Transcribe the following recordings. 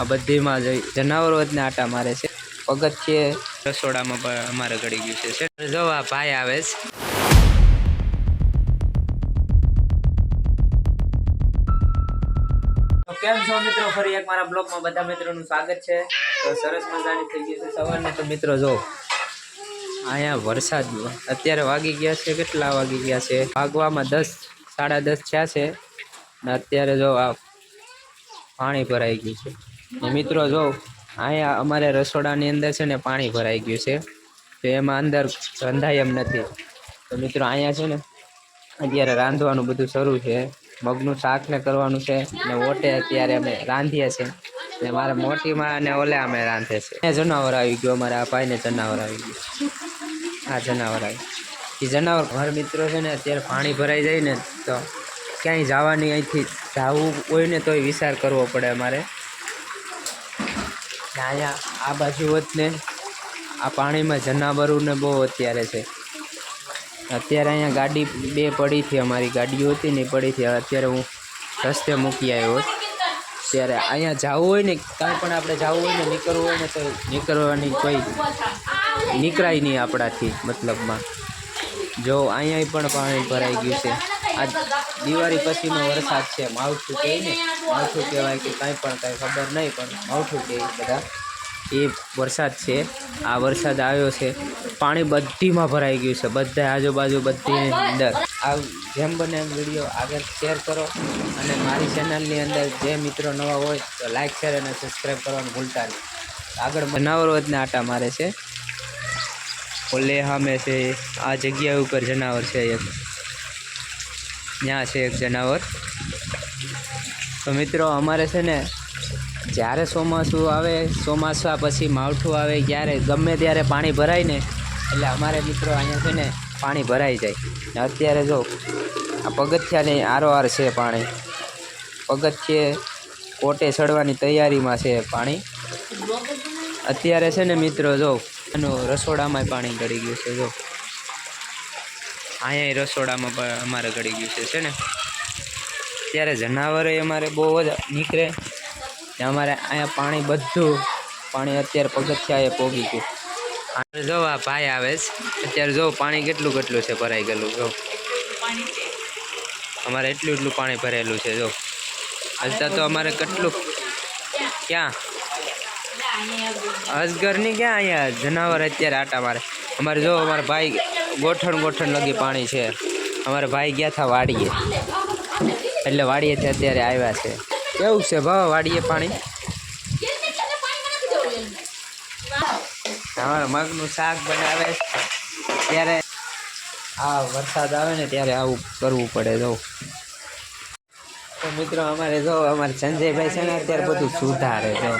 આ બધીમાં જનાવરો જ ને આટા મારે છે. પગથિયે રસોડામાં અમારે ગળી ગયું છે જવા ભાઈ આવે છે. કેમ છો મિત્રો? ફરી એક મારા બ્લોગમાં બધા મિત્રોનું સ્વાગત છે. તો સરસ મજાની થઈ ગઈ છે સવારને. તો મિત્રો જો, અહીંયા વરસાદ અત્યારે વાગી ગયા છે. કેટલા વાગી ગયા છે? વાગવામાં દસ, સાડા દસ થયા છે. ને અત્યારે જો આ પાણી ભરાઈ ગયું છે. મિત્રો જો, અહીંયા અમારે રસોડાની અંદર છે ને પાણી ભરાઈ ગયું છે. તો એમાં અંદર રંધાય એમ નથી. તો મિત્રો અહીંયા છે ને અત્યારે રાંધવાનું બધું શરૂ છે. મગનું શાક ને કરવાનું છે. ને ઓટે અત્યારે અમે રાંધીએ છીએ. ને મારા મોટીમાં અને ઓલે અમે રાંધે છે. જનાવર આવી ગયો, અમારા ભાઈને જનાવર આવી ગયું. આ જનાવર આવી એ જનાવર ઘર મિત્રો છે ને અત્યારે પાણી ભરાઈ જાય ને તો ક્યાંય જવાની અહીંથી જવું હોય ને તોય વિચાર કરવો પડે અમારે. ને અહીંયા આ બાજુ હોત ને આ પાણીમાં જનાવરોને બહુ અત્યારે છે. અત્યારે અહીંયા ગાડી બે પડી હતી અમારી ગાડીઓ હતી ને પડી હતી અત્યારે હું રસ્તે મૂકી આવ્યો હોત. ત્યારે અહીંયા જવું હોય ને, કાંઈ પણ આપણે જવું હોય ને, નીકળવું હોય ને, તો નીકળવાની કોઈ નીકળાય નહીં આપણાથી, મતલબમાં. જો અહીંયા પણ પાણી ભરાઈ ગયું છે. આ દિવાળી પછીનો વરસાદ છે, માવઠું કહે ને, માવઠું કહેવાય કે કાંઈ પણ કાંઈ ખબર નહીં, પણ માવઠું કહે બધા. એ વરસાદ છે, આ વરસાદ આવ્યો છે, પાણી બધીમાં ભરાઈ ગયું છે બધા આજુબાજુ બધી અંદર. આ જેમ બને એમ વીડિયો આગળ શેર કરો અને મારી ચેનલની અંદર જે મિત્રો નવા હોય તો લાઇક શેર અને સબસ્ક્રાઈબ કરવાનું ભૂલતા નહીં. આગળ જનાવરો જ ને આટા મારે છે. ઓલે સામે છે, આ જગ્યા ઉપર જનાવર છે એક. ત્યાં છે એક જનાવર. તો મિત્રો, અમારે છે ને, જ્યારે ચોમાસું આવે, ચોમાસા પછી માવઠું આવે ક્યારે ગમે ત્યારે પાણી ભરાય ને, એટલે અમારે મિત્રો અહીંયા છે ને, પાણી ભરાઈ જાય. ને અત્યારે જો, આ પગથિયાની આરોઆર છે પાણી. પગથિયે કોટે ચડવાની તૈયારીમાં છે પાણી. અત્યારે છે ને મિત્રો, જો, એનું રસોડામાં પાણી ગળી ગયું છે, જો. અહીંયા રસોડામાં પણ અમારે ગળી ગયું છે ને? ત્યારે જનાવરે અમારે બહુ જ નીકળે. અમારે અહીંયા પાણી બધું, પાણી અત્યારે પગથિયાએ પોગી ગયું. આ જો આ ભાઈ આવે છે, અત્યારે જો પાણી કેટલું કેટલું છે ભરાઈ ગયેલું, જો. અમારે એટલું એટલું પાણી ભરેલું છે, જો. અત્યારે તો અમારે કેટલું? ક્યાં? અજગરની ક્યાં અહીંયા જનાવર અત્યારે આટા મારે? અમારે જો, અમારા ભાઈ ગોઠણ ગોઠણ લગી પાણી છે. અમારા ભાઈ ગયા હતા વાડીએ. એટલે વાડીએથી અત્યારે આવ્યા છે. કેવું છે ભાવ વાડીએ પાણી? અમારે મગનું શાક બનાવે ત્યારે આ વરસાદ આવે ને ત્યારે આવું કરવું પડે, જો. તો મિત્રો, અમારે જો, અમારે સંજયભાઈ છે ને, અત્યારે બધું સુધારે જો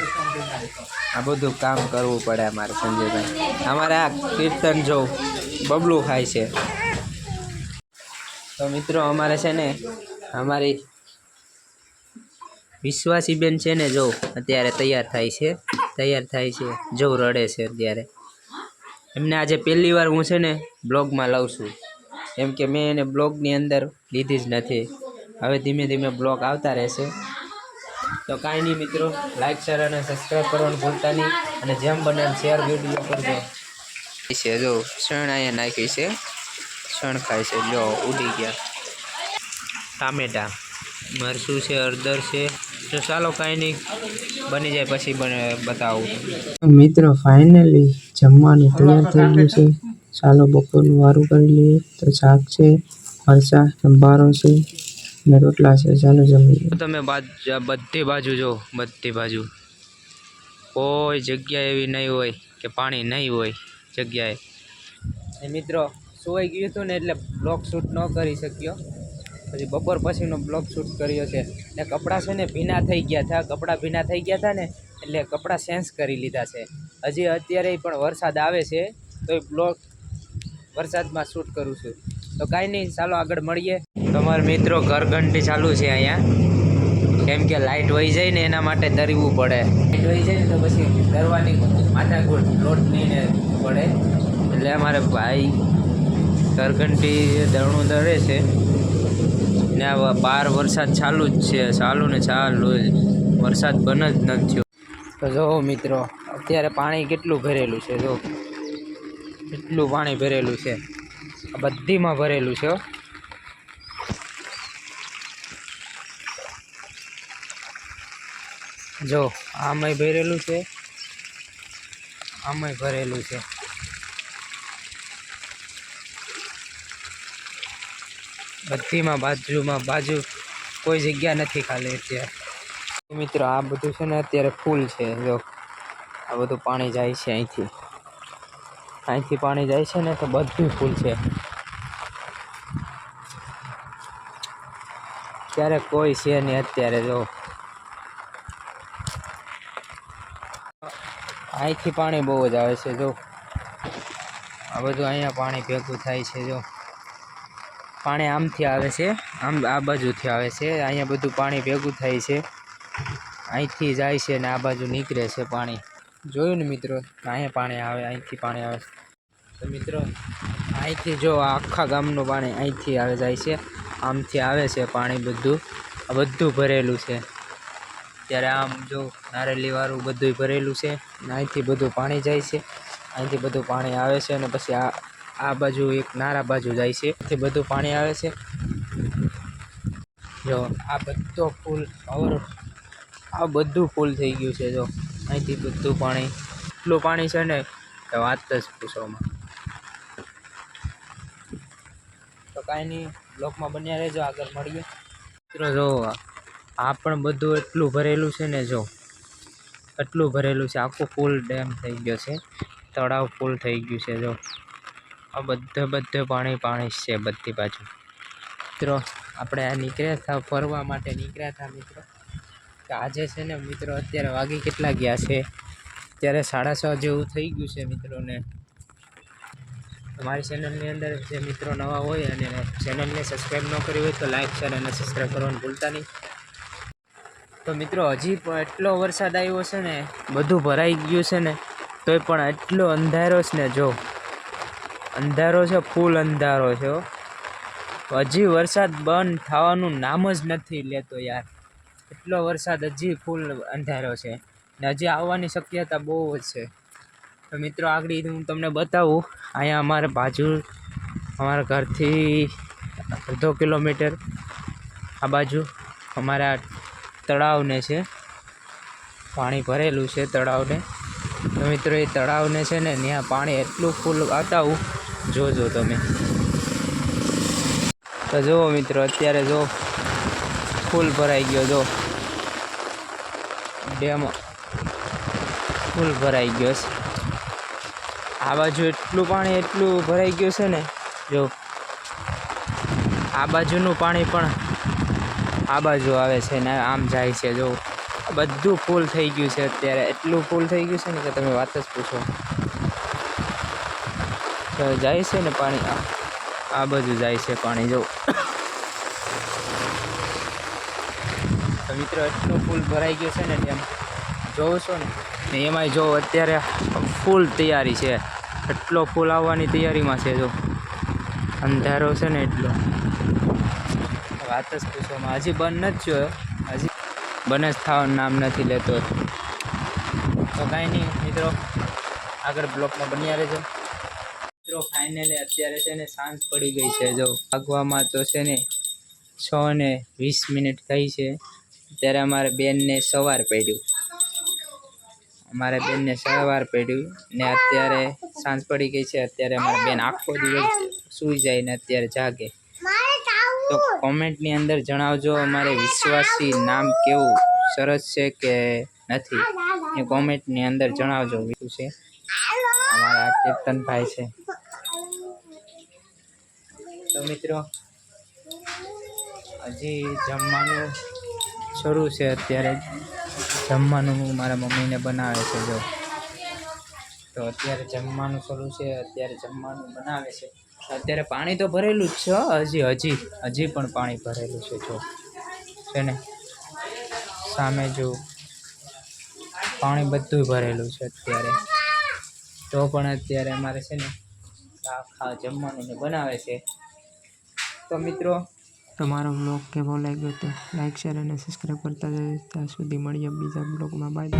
આ બધું કામ કરવું પડે અમારે સંજયભાઈ. અમારે આ કીર્તન જો બબલું ખાય છે. તો મિત્રો, અમારે છે ને, અમારી વિશ્વાસીબેન છે ને જો, અત્યારે તૈયાર થાય છે. તૈયાર થાય છે. જો રડે છે અત્યારે. એમને આજે પહેલી વાર હું છે ને, બ્લોગમાં લઉં છું. એમ કે મેં એને બ્લોગની અંદર લીધી જ નથી. હવે ધીમે ધીમે બ્લોગ આવતા રહેશે. તો કાંઈ નહીં મિત્રો લાઇક શેર અને સબસ્ક્રાઈબ કરવાનું ભૂલતા નહીં. અને જેમ બને શેર વીડિયો કરજો. છે જો શણ અહીંયા નાખી છે. શણ ખાય છે જો ઉડી ગયા. ટામેટા. મરચું છે હળદર છે. તો ચાલો કાંઈ નહીં બની જાય પછી બને બતાવું. મિત્રો ફાઇનલી જમવાનું તૈયાર થઈ ગયું છે. ચાલો બપોરનું વારું કરી લઈએ. તો શાક છે મરચાં સંભારો છે. રોટલા છે ચાલો જમી તમે બધી બાજુ જો, બધી બાજુ. કોઈ જગ્યા એવી નહીં હોય કે પાણી નહીં હોય જગ્યાએ. મિત્રો, સુવાઈ ગયું હતું ને એટલે બ્લોક શૂટ ન કરી શક્યો. પછી બપોર પછીનો બ્લોક શૂટ કર્યો છે. ને કપડાં છે ને ભીના થઈ ગયા હતા, કપડાં ભીના થઈ ગયા હતા ને એટલે કપડાં સેન્સ કરી લીધા છે. હજી અત્યારે પણ વરસાદ આવે છે તો એ બ્લોક વરસાદમાં શૂટ કરું છું. તો કાંઈ નહીં, ચાલો આગળ મળીએ. તમારા મિત્રો ઘરઘંટી ચાલુ છે અહીંયા. કેમ કે લાઇટ વહી જાય ને એના માટે તરવું પડે. લાઇટ વહી જાય ને તો પછી દરવાની માથાકૂટ લોટ નહીં પડે. એટલે અમારે ભાઈ ઘરઘંટી દરણું દરે છે. ને આ બાર વરસાદ ચાલુ જ છે. ચાલુ ને ચાલુ વરસાદ બન જ નથી તો જો મિત્રો, અત્યારે પાણી કેટલું ભરેલું છે, જો. કેટલું પાણી ભરેલું છે? આ બધીમાં ભરેલું છે જો, આમાંય ભરેલું છે. આમાંય ભરેલું છે. બધીમાં બાજુમાં બાજુ કોઈ જગ્યા નથી ખાલી અત્યારે. મિત્રો, આ બધું છે ને અત્યારે ફૂલ છે, જો. આ બધું પાણી જાય છે અહીંથી. અહીંથી પાણી જાય છે ને તો બધું ફૂલ છે. ત્યારે કોઈ છે નહીં અત્યારે, જો. અહીંથી પાણી બહુ જ આવે છે, જો. આ બધું અહીંયા પાણી ભેગું થાય છે, જો. પાણી આમથી આવે છે, આમ આ બાજુથી આવે છે, અહીંયા બધું પાણી ભેગું થાય છે. અહીંથી જાય છે ને આ બાજુ નીકળે છે પાણી. જોયું ને મિત્રો? અહીંયા પાણી આવે અહીંથી પાણી આવે છે. તો મિત્રો અહીંથી જો આખા ગામનું પાણી અહીંથી આવે જાય છે. આમથી આવે છે પાણી બધું. આ બધું ભરેલું છે. ત્યારે આમ જો નારેલીવાળું બધું ભરેલું છે અહીંથી બધું પાણી જાય છે. અહીંથી બધું પાણી આવે છે અને પછી આ આ બાજુ એક નારા બાજુ જાય છે. અહીંથી બધું પાણી આવે છે. જો આ બધો ફૂલ ઓવર આ બધું ફૂલ થઈ ગયું છે જો. અહીંથી બધું પાણી, એટલું પાણી છે ને તો વાત જ પૂછવામાં. તો કાંઈ નહીં, બ્લોકમાં બન્યા રહેજો, આગળ મળીએ. મિત્રો, જો આ પણ બધું એટલું ભરેલું છે ને જો, એટલું ભરેલું છે. આખું ફૂલ ડેમ થઈ ગયો છે. તળાવ ફૂલ થઈ ગયું છે, જો. આ બધે બધે પાણી પાણી છે બધી બાજુ. મિત્રો, આપણે આ નીકળ્યા હતા ફરવા માટે નીકળ્યા હતા મિત્રો. કે આજે છે ને મિત્રો અત્યારે વાગી કેટલા ગયા છે? અત્યારે સાડા છ જેવું થઈ ગયું છે મિત્રોને. અમારી ચેનલની અંદર જે મિત્રો નવા હોય અને ચેનલને સબસ્ક્રાઈબ ન કરી હોય તો લાઈક શેર અને સબસ્ક્રાઈબ કરવાનું ભૂલતા નહીં. તો મિત્રો, હજી પણ એટલો વરસાદ આવ્યો છે ને, બધું ભરાઈ ગયું છે ને, તોય પણ એટલો અંધારો છે ને, જો. અંધારો છે, ફૂલ અંધારો છે હજી વરસાદ બંધ થવાનું નામ જ નથી લેતો યાર. એટલો વરસાદ હજી ફૂલ અંધારો છે. ને હજી આવવાની શક્યતા બહુ જ છે. તો મિત્રો, આગળ હું તમને બતાવું. અહીંયા અમારે બાજુ, અમારા ઘરથી અડધો કિલોમીટર આ બાજુ અમારા તળાવને છે. પાણી ભરેલું છે તળાવને. તો મિત્રો, એ તળાવને છે ને, ત્યાં પાણી એટલું ફૂલ આવતાવું જોજો તમે. તો જુઓ મિત્રો, અત્યારે જો ફૂલ ભરાઈ ગયો, જો. ડેમ ફૂલ ભરાઈ ગયો છે. આ બાજુ એટલું પાણી એટલું ભરાઈ ગયું છે ને, જો. આ બાજુનું પાણી પણ આ બાજુ આવે છે ને આમ જાય છે. જો બધું ફૂલ થઈ ગયું છે અત્યારે. એટલું ફૂલ થઈ ગયું છે ને કે તમે વાત જ પૂછો. જાય છે ને પાણી. આ- બાજુ જાય છે પાણી, જો. તો મિત્રો, એટલું ફૂલ ભરાઈ ગયું છે ને એમ. જોવું છો ને? ને એમાંય જો અત્યારે ફૂલ તૈયારી છે. એટલો ફૂલ આવવાની તૈયારીમાં છે, જો. અંધારો છે ને એટલો. વાત જ પૂછવામાં હજી બંધ નથી જોયો હજી બંધ જ થવાનું નામ નથી લેતો. તો કાંઈ નહીં, મિત્રો, આગળ બ્લોકમાં બન્યા રહેજો. મિત્રો ફાઇનલી અત્યારે છે ને સાંજ પડી ગઈ છે. જો, ભાગવામાં તો છે ને છ ને વીસ મિનિટ થઈ છે. ત્યારે અમારે બેનને સવાર પડ્યું. અમારે બેનને સવાર પડ્યું ને અત્યારે સાંજ પડી ગઈ છે. અત્યારે અમારે બેન આખો દિવસ સૂઈ જાય ને અત્યારે જાગે. તો કોમેન્ટની અંદર જણાવજો અમારે વિશ્વાસી નામ કેવું? સરસ છે કે નથી? એ કોમેન્ટની અંદર જણાવજો બીજું છે. અમારા કીર્તનભાઈ છે. તો મિત્રો, હજી જમવાનું શરૂ છે અત્યારે. જમવાનું મારા મમ્મીને બનાવે છે, જો. તો અત્યારે જમવાનું શરૂ છે, અત્યારે જમવાનું બનાવે છે. અત્યારે પાણી તો ભરેલું જ છે હજી હજી હજી પણ પાણી ભરેલું છે, જો. છે ને? સામે જો પાણી બધું ભરેલું છે અત્યારે. તો પણ અત્યારે અમારે છે ને આખા જમવાનું ને બનાવે છે. તો મિત્રો, તમારો બ્લોગ કેવો લાગ્યો તો લાઈક શેર અને સબસ્ક્રાઈબ કરતા જજો. ત્યાં સુધી મળીએ બીજા બ્લોગમાં બાય